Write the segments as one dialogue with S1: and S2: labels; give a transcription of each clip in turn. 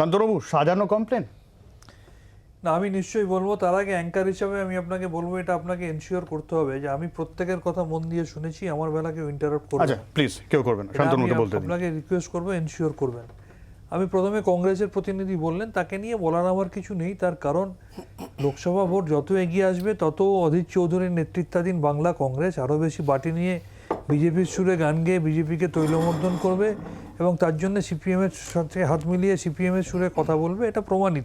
S1: শান্তবাবু সাজানো কমপ্লেন
S2: না আমি নিশ্চয়ই বলব তার আগে অ্যাঙ্কার হিসাবে আমি আপনাকে বলব এটা আপনাকে এনশিওর করতে হবে যে আমি প্রত্যেকের কথা মন দিয়ে শুনেছি আমার বেলা কেউ ইন্টারাপ্ট করবে
S1: আচ্ছা প্লিজ কেউ করবেন শান্তনুকে বলতে দিন।
S2: আপনাকে রিকোয়েস্ট করব এনশিওর করবেন। আমি প্রথমে কংগ্রেসের প্রতিনিধি বললেন তাকে নিয়ে বলার আমার কিছু নেই তার কারণ লোকসভা ভোট যত এগিয়ে আসবে তত অধীর চৌধুরীর নেতৃত্বাধীন বাংলা কংগ্রেস আরও বেশি বাটি নিয়ে বিজেপির সুরে গান গেয়ে বিজেপিকে তৈলমর্দন করবে এবং তার জন্য সিপিএমের সাথে হাত মিলিয়ে সিপিএমের সুরে কথা বলবে, এটা প্রমাণিত।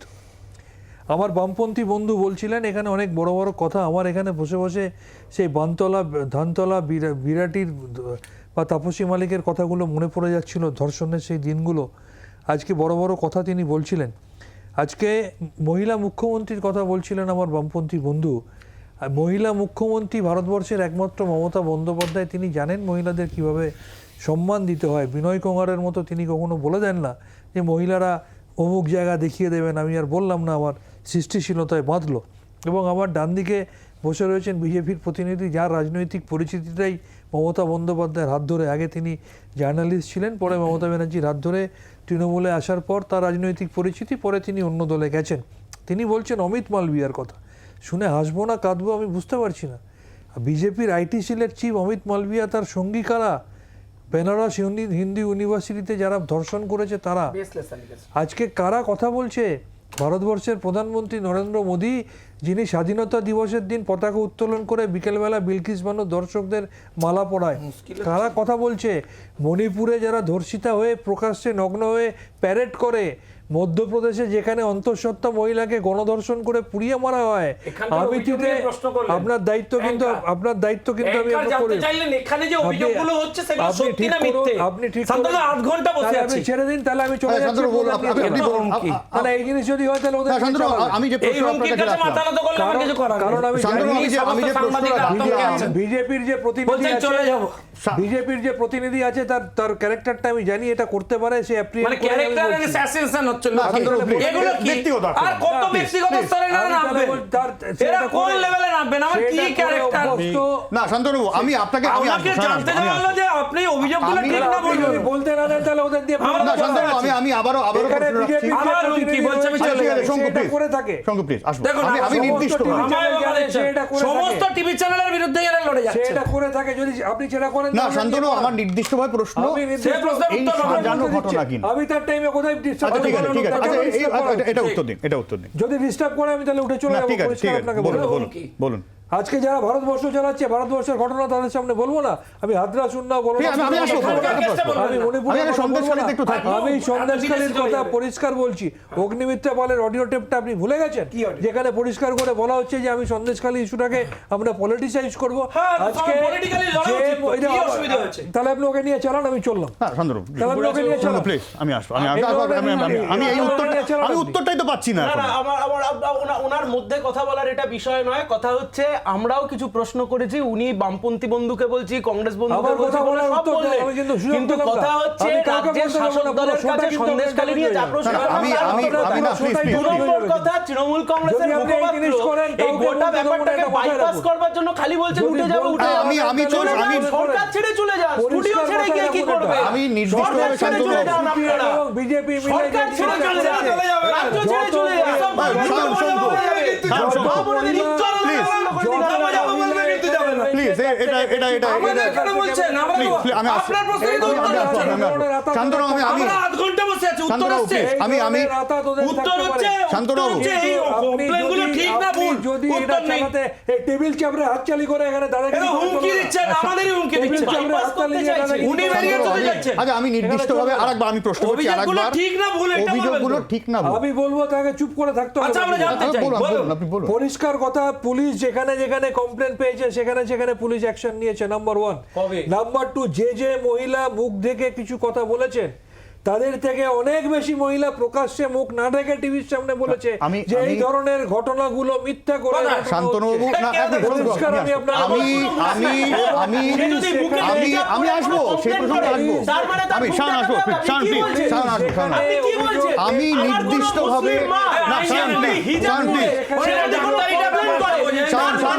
S2: আমার বামপন্থী বন্ধু বলছিলেন, এখানে অনেক বড় বড় কথা, আমার এখানে বসে বসে সেই বানতলা, ধানতলা, বিরা- বিরাটির বা তাপসী মালিকের কথাগুলো মনে পড়ে যাচ্ছিল ধর্ষণের সেই দিনগুলো। আজকে বড় বড় কথা তিনি বলছিলেন। আজকে মহিলা মুখ্যমন্ত্রীর কথা বলছিলেন আমার বামপন্থী বন্ধু। মহিলা মুখ্যমন্ত্রী ভারতবর্ষের একমাত্র মমতা বন্দ্যোপাধ্যায়, তিনি জানেন মহিলাদের কীভাবে সম্মান দিতে হয়। বিনয় কুমারের মতো তিনি কখনো বলে দেন না যে মহিলারা অমুক জায়গা দেখিয়ে দেবেন, আমি আর বললাম না, আমার সৃষ্টিশীলতায় বাঁধলো। এবং আমার ডান দিকে বসে রয়েছেন বিজেপির প্রতিনিধি, যার রাজনৈতিক পরিচিতিটাই মমতা বন্দ্যোপাধ্যায়ের হাত ধরে। আগে তিনি জার্নালিস্ট ছিলেন, পরে মমতা ব্যানার্জির হাত ধরে তৃণমূলে আসার পর তার রাজনৈতিক পরিচিতি, পরে তিনি অন্য দলে গেছেন। তিনি বলছেন, অমিত মালবিয়ার কথা। শুনে হাসবো না কাঁদবো আমি বুঝতে পারছি না। বিজেপির আইটি সেলের চিফ অমিত মালবিয়া তার সঙ্গী কারা? বেনারস হিন্দি হিন্দি ইউনিভার্সিটিতে যারা ধর্ষণ করেছে তারা। আজকে কারা কথা বলছে? ভারতবর্ষের প্রধানমন্ত্রী নরেন্দ্র মোদী যিনি স্বাধীনতা দিবসের দিন পতাকা উত্তোলন করে বিকেলবেলা বিলকিস বানু দর্শকদের মালা পড়ায় কারা কথা বলছে? মণিপুরে যারা ধর্ষিতা হয়ে প্রকাশ্যে নগ্ন হয়ে প্যারেড করে মধ্যপ্রদেশে যেখানে অন্তঃসত্ত্বা মহিলাকে গণধর্ষণ করে পুড়িয়ে মারা হয় আমিতিতে
S3: প্রশ্ন করলেন।
S2: আপনার দায়িত্ব কিন্তু আপনার দায়িত্ব কিন্তু আমি করি
S3: এখানে যে অভিযোগগুলো হচ্ছে সেগুলো সত্যি না মিথ্যে
S2: আপনি ঠিক করুন।
S3: আধ ঘণ্টা বসে আছি
S2: ছেড়ে দিন তাহলে আমি চলে যাচ্ছি
S1: বলুন, আপনি- আপনি বলুন,
S3: কি?
S1: আ- আ-
S2: না, না, এই জিনিস যদি হয় তাহলে ওদের
S1: আমি যে প্রশ্ন আপনার কাছে
S3: কাছে মাথা নত করলে আমার কিছু করার
S2: কারণ আমি
S1: আমি যে- আমি যে প্রশ্ন আমি-।
S2: বিজেপির যে প্রতিনিধি আছে
S3: চলে যাব।
S2: বিজেপির যে প্রতিনিধি আছে তার তার ক্যারেক্টারটা আমি জানি এটা করতে পারে সে apprehend
S3: মানে ক্যারেক্টার। অ্যাসাসিনেশন হচ্ছে।
S1: না,
S3: এগুলো কি?
S1: ব্যক্তিগত
S3: আর কত ব্যক্তিগত স্তরে না নামবে
S2: তার-
S3: এরা কোন
S2: করে-
S3: লেভেলে নামবেন আমার কি ক্যারেক্টার
S1: না শান্তনু আমি আপনাকে আমি আসব,
S3: জানতে
S1: আসব।
S3: যে আপনি অভিযোগগুলো ঠিক না বলুন।
S2: বলতে না দেন তাহলে ওদের দিয়ে
S3: আমরা
S1: না শান্তনু আমি আমি।
S2: বিজেপির যে
S3: আমার কি বলছে আমি চলে
S2: সে
S1: শঙ্কু,
S2: এটা
S1: please।
S2: করে থাকে।
S1: শঙ্কু প্লিজ আসব।
S3: দেখুন,
S1: আমি আমি
S2: সমস্ত
S1: নির্দিষ্ট
S3: সমস্ত টিভি চ্যানেলের বিরুদ্ধে এরা লড়ে যাচ্ছে।
S2: এটা করে থাকে যদি আপনি সেটা করেন
S1: না শান্তনু আমার। নির্দিষ্টভাবে প্রশ্ন
S2: সেই
S3: প্রশ্নের উত্তর।
S1: সাজানো ঘটনা। কিনা
S2: আমি তার টাইমে কোথায় disturb
S1: আচ্ছা ঠিক আছে ঠিক আছে আচ্ছা
S2: করা?
S1: এটা উত্তর দিন এটা উত্তর দিন
S2: যদি ডিস্টার্ব করে আমি তাহলে উঠে চলে যাব
S1: ঠিক আছে ঠিক আছে
S2: আপনাকে
S1: বলুন
S2: বলে
S1: বলুন
S3: কি?
S1: বলুন
S2: আজকে যারা ভারতবর্ষ চালাচ্ছে ভারতবর্ষের ঘটনা তাদের সামনে বলব না। আমি হাতরা শূন্য বলব
S1: আমি- আগে
S2: কথা। পরিষ্কার বলছি। অগ্নিমিত্রা পালের অডিও টেপটা আপনি ভুলে গেছেন? যেখানে পরিষ্কার করে বলা হচ্ছে যে আমি সন্দেশখালী ইস্যুটাকে আমরা পলিটিসাইজ করব।
S3: হ্যাঁ,
S2: আজকে? তাহলে আপনি ওকে নিয়ে চালান আমি চললাম। তাহলে আপনি ওকে নিয়ে চালান।
S1: প্লিজ আমি আসব। আমি
S2: এই
S1: আমি-
S2: ধরনের
S1: আমি- আমি- আমি এই
S2: এই
S1: উত্তরটা আমি উত্তরটাই তো পাচ্ছি না
S4: আমার ওনার মধ্যে কথা বলার এটা বিষয় নয়। কথা হচ্ছে আমরাও কিছু প্রশ্ন করেছি উনি বামপন্থী বন্ধুকে বলছি কংগ্রেস বন্ধুকে বলছি সব বললেন
S2: কিন্তু।
S4: কথা হচ্ছে রাজ্যের শাসক দলের কাছে নিয়ে যা প্রশ্ন
S1: আমি আমি আমি না
S4: কথা তৃণমূল কংগ্রেসের মুখপাত্র
S2: জিনিস করেন,
S4: এই গোটা ব্যাপারটাকে বাইপাস করবার জন্য খালি বলছেন
S2: যদি
S4: উঠে যাবে উঠে যাবে
S1: আমি- আমি
S4: চলে
S1: আমি-
S4: সরকার ছেড়ে চলে যান। স্টুডিও ছেড়ে গিয়ে কি করবে?
S1: আমি নির্দিষ্টভাবে
S4: চলে যান আপনারা।
S2: বিজেপি মিলে
S4: সরকার ছেড়ে চলে যান রাজ্য ছেড়ে চলে যান
S2: যত-
S1: প্লিজ এটা এটা এটা
S3: আমাদের কেন বলছেন আমরা
S1: Please,
S3: তো-
S1: please, আমি আসছি।
S3: আপনার প্রশ্নের উত্তর
S1: আসব,
S3: হচ্ছে
S1: আমি আসব। শান্তনু আমি আমি
S3: আধ ঘণ্টা বসে আছি উত্তর
S1: শান্তনু, আমি আমি
S3: উত্তর হচ্ছে
S1: শান্তনু
S3: উত্তর
S1: বাবু।
S3: হচ্ছে এই কমপ্লেনগুলো ঠিক না ভুল উত্তর নেই
S2: টেবিল চাপড়ে হাত চালি করে এখানে দাঁড়িয়ে
S3: এটা হুমকি দিচ্ছেন আমাদেরই হুমকি দিচ্ছেন
S2: চাপড়ে হাত চালি দিয়ে
S4: চাইছে।
S2: দাঁড়িয়ে
S3: উনি বেরিয়ে চলে যাচ্ছেন।
S1: আচ্ছা আমি নির্দিষ্টভাবে আরেকবার আমি প্রশ্ন করছি আরেকবার
S3: ঠিক না ভুল এটা
S1: অভিযোগগুলো ঠিক না ভুল
S2: আমি বলব তাকে চুপ করে থাকতে হবে
S3: আচ্ছা, আমরা জানতে চাই,
S1: বলুন
S3: বলুন।
S1: বলুন আপনি বলুন
S2: পরিষ্কার কথা পুলিশ যেখানে যেখানে কমপ্লেন পেয়েছে সেখানে সেখানে পুলিশ অ্যাকশন নিয়েছে নাম্বার ওয়ান? নাম্বার টু যে যে মহিলা মুখ দেখে কিছু কথা বলেছেন তাদের থেকে অনেক বেশি মহিলা প্রকাশ্যে মুখ না ঢেকে টিভির সামনে বলেছে
S1: আমি-
S2: যে এই ধরনের ঘটনাগুলো মিথ্যা করে
S1: শান্তনুবাবু না আমি
S2: আমি।
S1: আমি আমি আমি আমি আমি আসব সেই প্রসঙ্গে আসব।
S4: মানে
S1: আমি শান আসব শান প্লিজ শান আসব শান? আমি নির্দিষ্টভাবে না শান প্লিজ শান প্লিজ। শান, শান,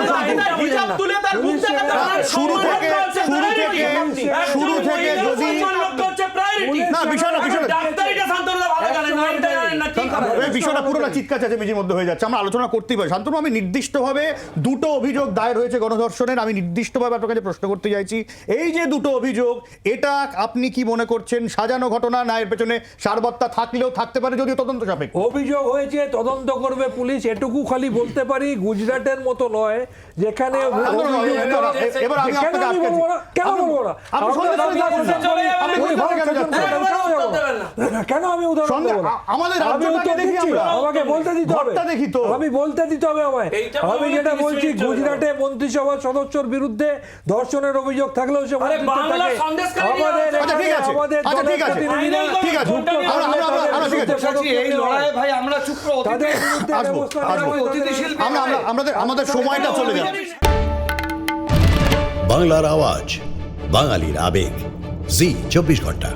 S1: শুরু থেকে- শুরু থেকে- শুরু থেকে যদি- না বিষয় না বিষয় না
S3: ডাক্তারিটা শান্তনুদা ভালো জানেন না, এটা জানেন জানেন না কি করা
S1: এই বিষয়টা পুরোটা চিৎকার চেঁচামেচির মধ্যে হয়ে যাচ্ছে আমরা আলোচনা করতেই পারি শান্তনু আমি নির্দিষ্টভাবে দুটো অভিযোগ দায়ের হয়েছে গণধর্ষণের আমি নির্দিষ্টভাবে আপনার কাছে প্রশ্ন করতে চাইছি এই যে দুটো অভিযোগ এটা আপনি কি মনে করছেন সাজানো ঘটনা না এর পেছনে সারবত্তা থাকলেও থাকতে পারে যদিও তদন্ত সাপেক্ষ
S2: অভিযোগ হয়েছে তদন্ত করবে পুলিশ এটুকু খালি বলতে পারি গুজরাটের মতো নয় যেখানে
S1: এবার- আমি
S2: কেন
S1: আপনাকে?
S2: কেন বলব না? আমি উদাহরণ
S1: আমাদের
S2: আমি
S1: দেখি আমরা।
S2: আমাকে বলতে দিতে হবে।
S1: দেখি তো।
S2: আমি বলতে দিতে হবে আমায়। আমি যেটা বলছি গুজরাটে মন্ত্রিসভার সদস্যর বিরুদ্ধে ধর্ষণের অভিযোগ থাকলেও সে আমাদের
S3: আচ্ছা,
S1: ঠিক
S2: এখানে
S1: আছে।
S2: আমাদের
S1: সময়টা চলে যাচ্ছে
S5: বাংলার আওয়াজ বাঙালির আবেগ। জি চব্বিশ ঘণ্টা।